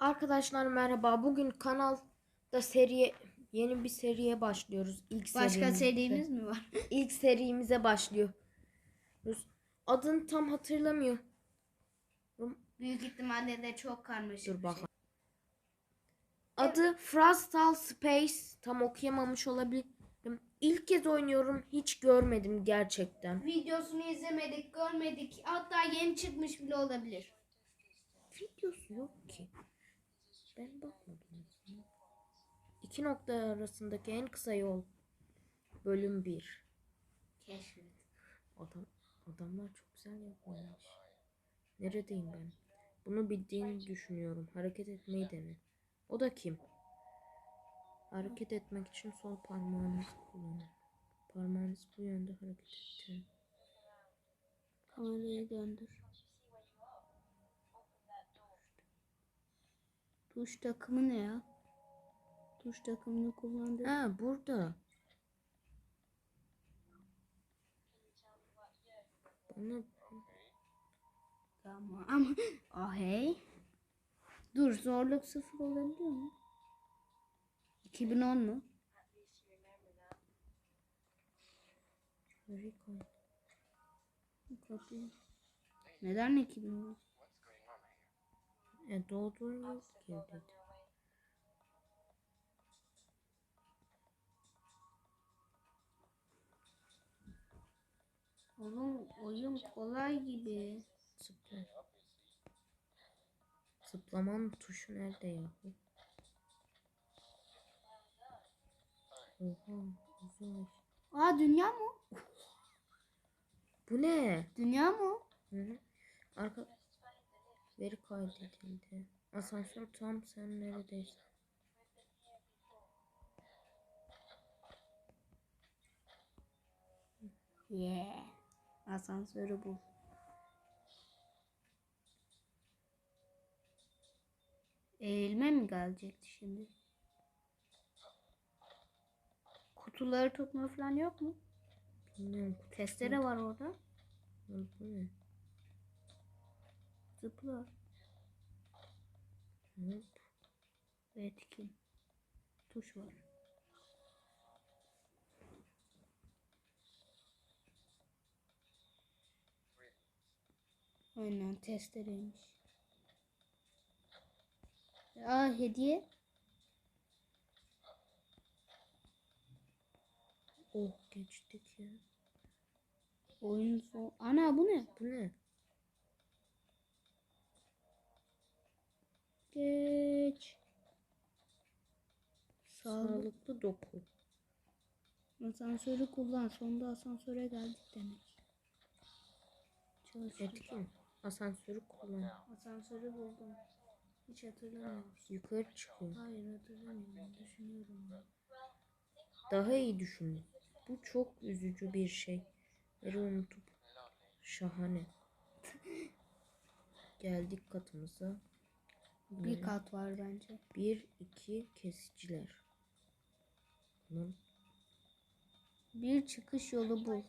Arkadaşlar merhaba. Bugün kanalda seriye yeni bir seriye başlıyoruz. İlk Başka serimize. serimiz mi var? İlk serimize başlıyoruz. Adını tam hatırlamıyorum. Büyük ihtimalle de çok karmaşık. Dur bakalım. şey. Adı Frostal Space. Tam okuyamamış olabilirim. İlk kez oynuyorum. Hiç görmedim gerçekten. Videosunu izlemedik, görmedik. Hatta yeni çıkmış bile olabilir. Videosu yok ki. Ben bakmadım. İki nokta arasındaki en kısa yol. Bölüm 1. Keşfet. Adam, adamlar çok güzel yapmış. Neredeyim ben? Bunu bildiğini düşünüyorum. Hareket etmeyi dene. O da kim? Hareket etmek için sol parmağınızı kullanın. Parmağınız bu yönde hareket ettirin. Kamerayı döndür. Tuş takımı ne ya? Tuş takımını kullandı. Ha burada. Bana Tamam. Ah hey. Dur zorluk sıfır olabiliyor mu? 2010 mu? Neden 2010? E doğduğun yok ki dedi. Oğlum oyun kolay gibi. Zıpla. Zıplamanın tuşu nerede ya? Oha uzay. Aa dünya mı? Bu ne? Dünya mı? Hı hı. Arka veri kaydedildi. Asansör tam sen neredesin? Yeah. Asansörü bul. Eğilme mi gelecekti şimdi? Kutuları tutma falan yok mu? Bilmiyorum. Testere var orada. Bu ne? Zıpla. Hop. Etkin. Tuş var. Aynen testereymiş. Aa hediye. Oh geçtik ya. Oyun son. Ana bu ne? Bu ne? Geç. Sağlık. Sağlıklı doku. Asansörü kullan. Sonunda asansöre geldik demek. Çalışıyor. Asansörü kullan. Asansörü buldum. Hiç hatırlamıyorum. Yukarı çıkıyor. Hayır hatırlamıyorum. Düşünüyorum. Daha iyi düşün. Bu çok üzücü bir şey. Beni unutup şahane. Geldik katımıza. Bir kat var bence. Bir, iki kesiciler. Bunun, Bir çıkış yolu bul.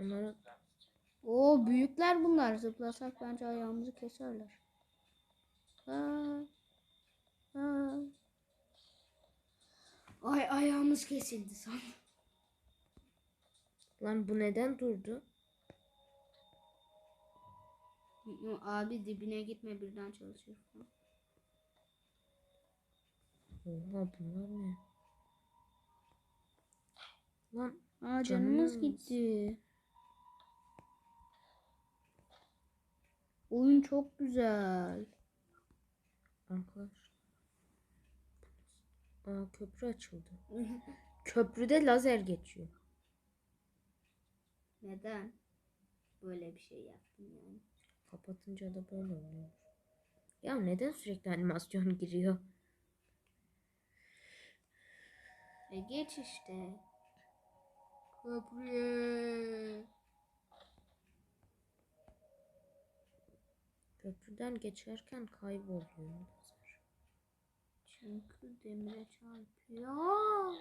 onlara Oo büyükler bunlar. Zıplasak bence ayağımızı keserler. Aa, aa. Ay ayağımız kesildi sandım. lan bu neden durdu? Abi dibine gitme birden çalışıyor. Oha bunlar ne? Lan Aa canımız Canımız. gitti. Oyun çok güzel. arkadaş. Aa köprü açıldı. Köprüde lazer geçiyor. Neden? Böyle bir şey yaptım yani. Kapatınca da böyle oluyor. Ya neden sürekli animasyon giriyor? E geç işte. Köprüye. Köprüden geçerken kayboluyor. Çünkü demire çarpıyor.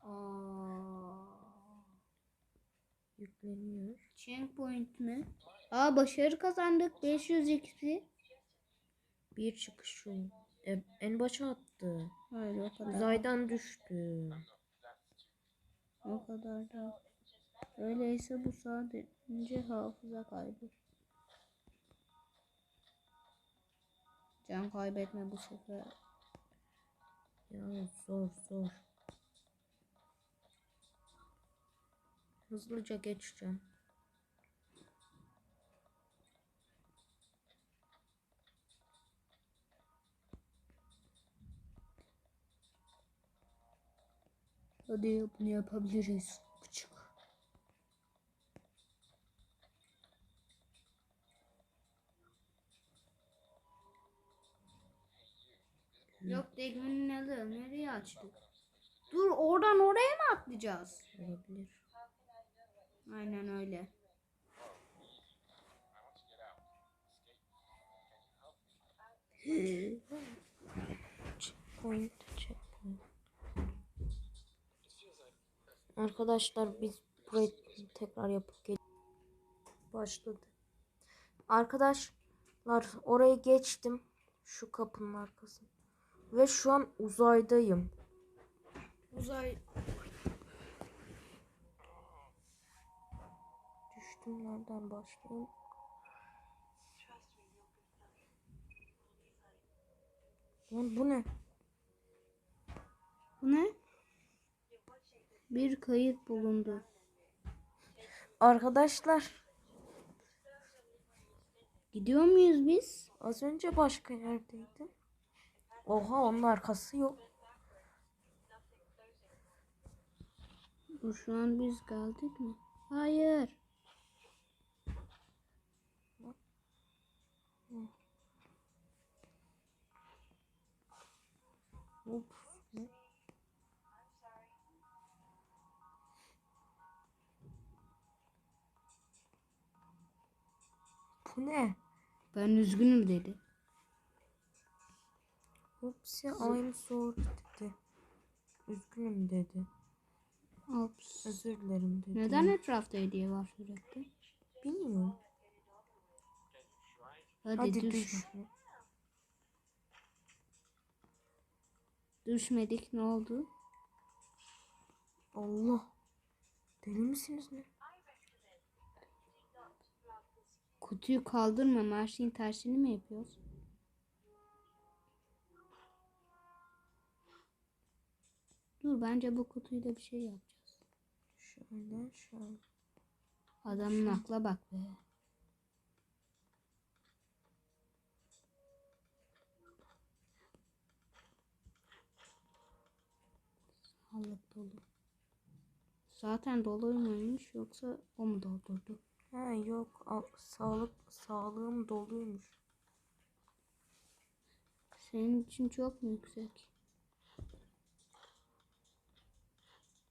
Aa. Yükleniyor. Checkpoint mi? Aa başarı kazandık. 500 XP. Bir çıkış şu. E, en başa attı. Hayır o kadar. Uzaydan düştü. O kadar da. Öyleyse bu sadece hafıza kaybı. Can kaybetme bu sefer. Ya zor zor. Hızlıca geçeceğim. Hadi bunu yapabiliriz. Bıçık. Yok Degman'ın alı. Nereye açtık? Dur oradan oraya mı atlayacağız? Olabilir. Aynen öyle. Checkpoint. Arkadaşlar biz burayı tekrar yapıp gel. Başladı. Arkadaşlar orayı geçtim. Şu kapının arkası. Ve şu an uzaydayım. Uzay. Düştüm nereden başlayayım? Lan bu ne? Bu ne? Bir kayıt bulundu. Arkadaşlar Gidiyor muyuz biz? az önce başka yerdeydim. Oha onun arkası yok. Şu an biz geldik mi? Hayır. Hop. Ne? Ben üzgünüm dedi. Hopsi I'm sorry dedi. Üzgünüm dedi. Ops. Özür dilerim dedi. Neden etrafta hediye var sürekli? Bilmiyorum. Hadi, Hadi düşme. düş. Düşmedik ne oldu? Allah. Deli misiniz ne? Kutuyu kaldırma. Her şeyin tersini mi yapıyoruz? Dur bence bu kutuyla bir şey yapacağız. Şöyle şöyle. Adamın akla bak be. Sağlık dolu. Zaten doluymuş yoksa o mu doldurdu? Ha yok sağlık sağlığım doluymuş. Senin için çok mu yüksek?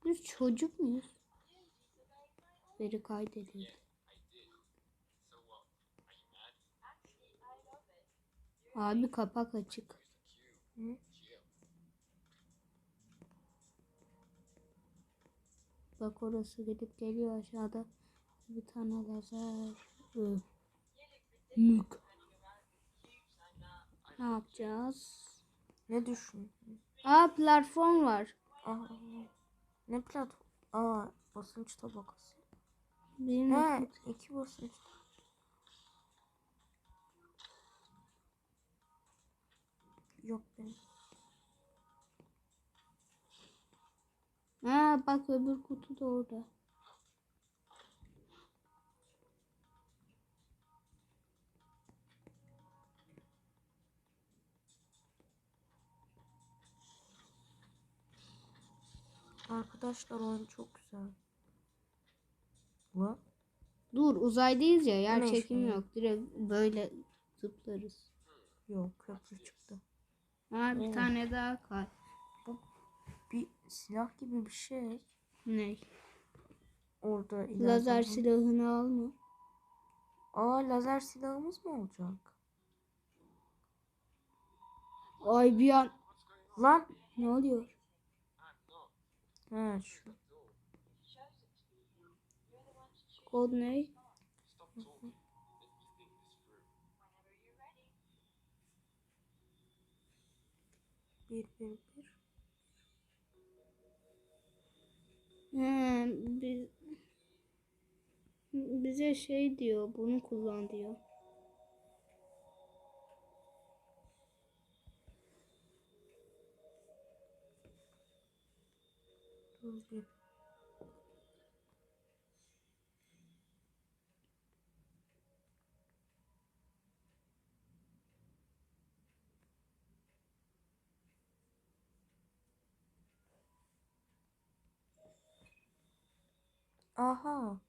Biz çocuk muyuz? Veri kaydedildi. Abi kapak açık. Hı? Bak orası gidip geliyor aşağıda. Bir tane lazer. Öh. Mük. Ne yapacağız? Ne düşün? Aa platform var. Aa, ne platform? Aa basınç tabakası. Benim He iki basınç. Yok benim. Ha bak öbür kutu da orada. Arkadaşlar oyun çok güzel. Lan Dur uzaydayız ya yer çekimi yok. Direkt böyle zıplarız. yok köprü çıktı. Ha bir Oo. tane daha kay. Bir silah gibi bir şey. Ne? Orada ileride Lazer silahını alma. Aa lazer silahımız mı olacak? Ay bir an. Lan. Ne oluyor? He şu. Kod ne? Bir bir bir. He, biz, bize şey diyor. Bunu kullan diyor. Bir. Aha.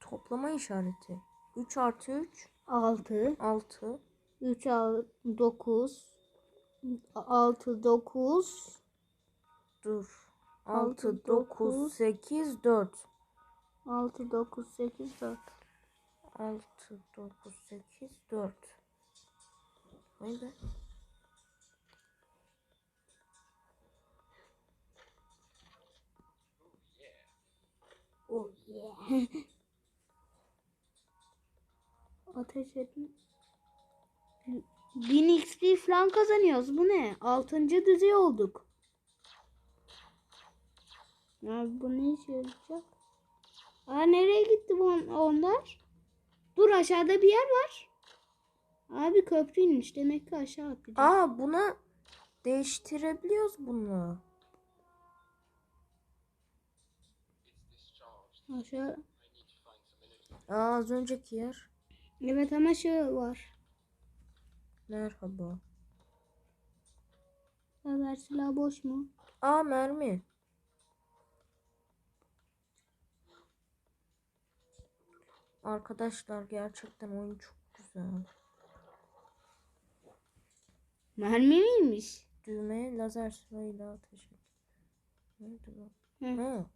Toplama işareti. 3 artı 3 6 6 3 9 6 9 dur. Altı, 6 dokuz. 9 8 4 6 9 8 4 6 9 8 4 Vay be. Oh yeah. Ateş etme. 1000 XP falan kazanıyoruz. Bu ne? 6. düzey olduk. Abi bu ne işe yarayacak? Aa nereye gitti bu onlar? Dur aşağıda bir yer var. Abi köprü inmiş. Demek ki aşağı atlayacak. Aa buna değiştirebiliyoruz bunu. Aşağı. Aa az önceki yer. Evet ama şey var. Merhaba. Lazer silah boş mu? Aa mermi. Arkadaşlar gerçekten oyun çok güzel. Mermi miymiş? Düğmeye lazer silahıyla ateş et. Nerede bu? Hı. Ha.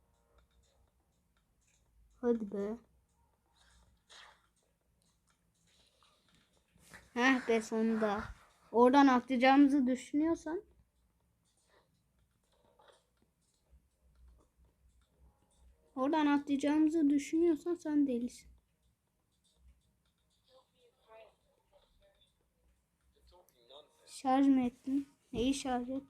Hadi be. Heh be sonunda. Oradan atlayacağımızı düşünüyorsan. Oradan atlayacağımızı düşünüyorsan sen delisin. Şarj mı ettin? Neyi şarj et?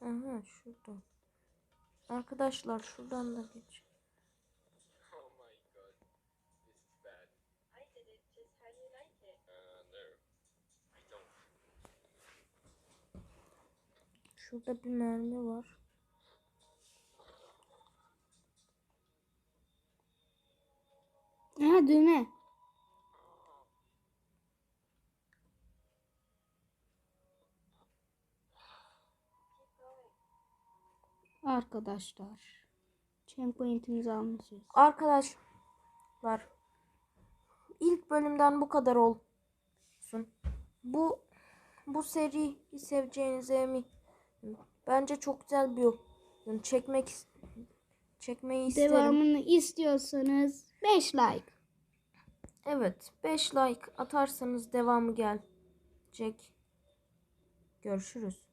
Aha şurada. Arkadaşlar şuradan da geç. Şurada bir mermi var. Ha düğme. Arkadaşlar. Checkpoint'imizi almışız. Arkadaşlar ilk bölümden bu kadar olsun. Bu bu seriyi seveceğinize eminim. Bence çok güzel bir oyun. Çekmek çekmeyi isterim. Devamını istiyorsanız 5 like. Evet, 5 like atarsanız devamı gelecek. Görüşürüz.